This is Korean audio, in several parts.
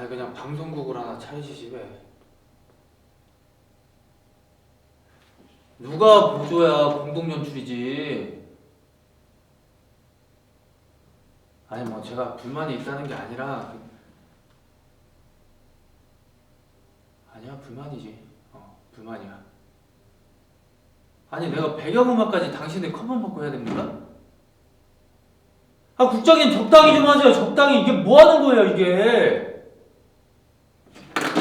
아니 그냥 방송국을 하나 차리시지 왜? 누가 보조야 공동 연출이지. 아니 뭐 제가 불만이 있다는 게 아니라 아니야 불만이지. 어 불만이야. 아니 내가 배경음악까지 당신의 커먼 받고 해야 됩니까? 아 국장님 적당히 좀 하세요 적당히 이게 뭐 하는 거예요 이게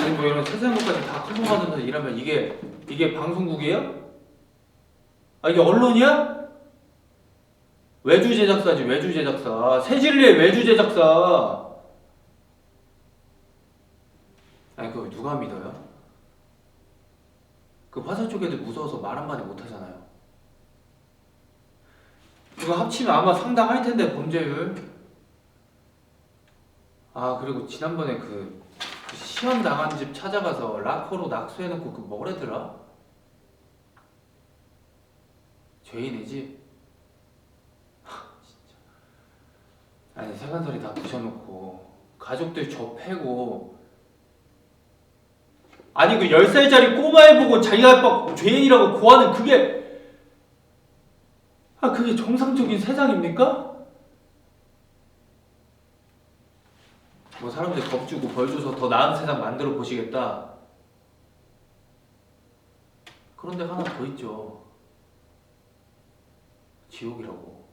아니 뭐 이런 세세한 것까지 다 받으면서 일하면 이게 이게 방송국이에요? 아 이게 언론이야? 외주 제작사지 외주 제작사 새진리의 외주 제작사 아니 그거 누가 믿어요? 그 화살 쪽 애들 무서워서 말 한마디 못하잖아요 그거 합치면 아마 상당할 텐데 범죄율 아 그리고 지난번에 그, 그 시험 당한 집 찾아가서 라커로 낙수해놓고 그 뭐래더라? 죄인의 집? 하, 진짜. 아니 세간살이 다 부셔놓고 가족들 저 패고 아니 그 10살짜리 꼬마애 보고 자기가 막 죄인이라고 고하는 그게 아 그게 정상적인 세상입니까? 뭐 사람들 겁주고 벌 줘서 더 나은 세상 만들어 보시겠다. 그런데 하나 더 있죠. 지옥이라고